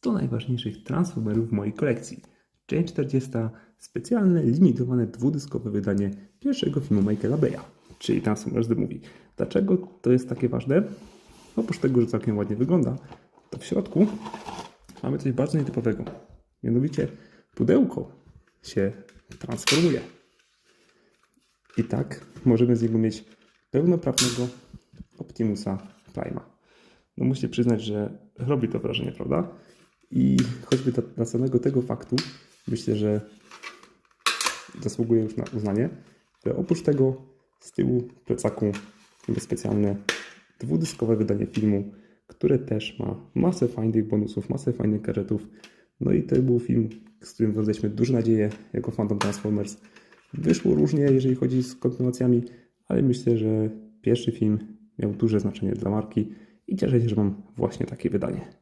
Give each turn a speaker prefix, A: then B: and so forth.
A: 100 najważniejszych Transformerów w mojej kolekcji. Część 40. Specjalne, limitowane dwudyskowe wydanie pierwszego filmu Michaela Beya, czyli Transformers The Movie. Dlaczego to jest takie ważne? Oprócz tego, że całkiem ładnie wygląda, to w środku mamy coś bardzo nietypowego. Mianowicie pudełko się transformuje. I tak możemy z niego mieć pełnoprawnego Optimusa Prime'a. No musicie przyznać, że robi to wrażenie, prawda? I choćby dla, dla samego tego faktu myślę, że zasługuje już na uznanie, że oprócz tego z tyłu plecaku mamy specjalne dwudyskowe wydanie filmu, które też ma masę fajnych bonusów, masę fajnych gadżetów. No i to był film, z którym wiązaliśmy duże nadzieje jako fandom Transformers. Wyszło różnie, jeżeli chodzi z kontynuacjami, ale myślę, że pierwszy film miał duże znaczenie dla marki i cieszę się, że mam właśnie takie wydanie.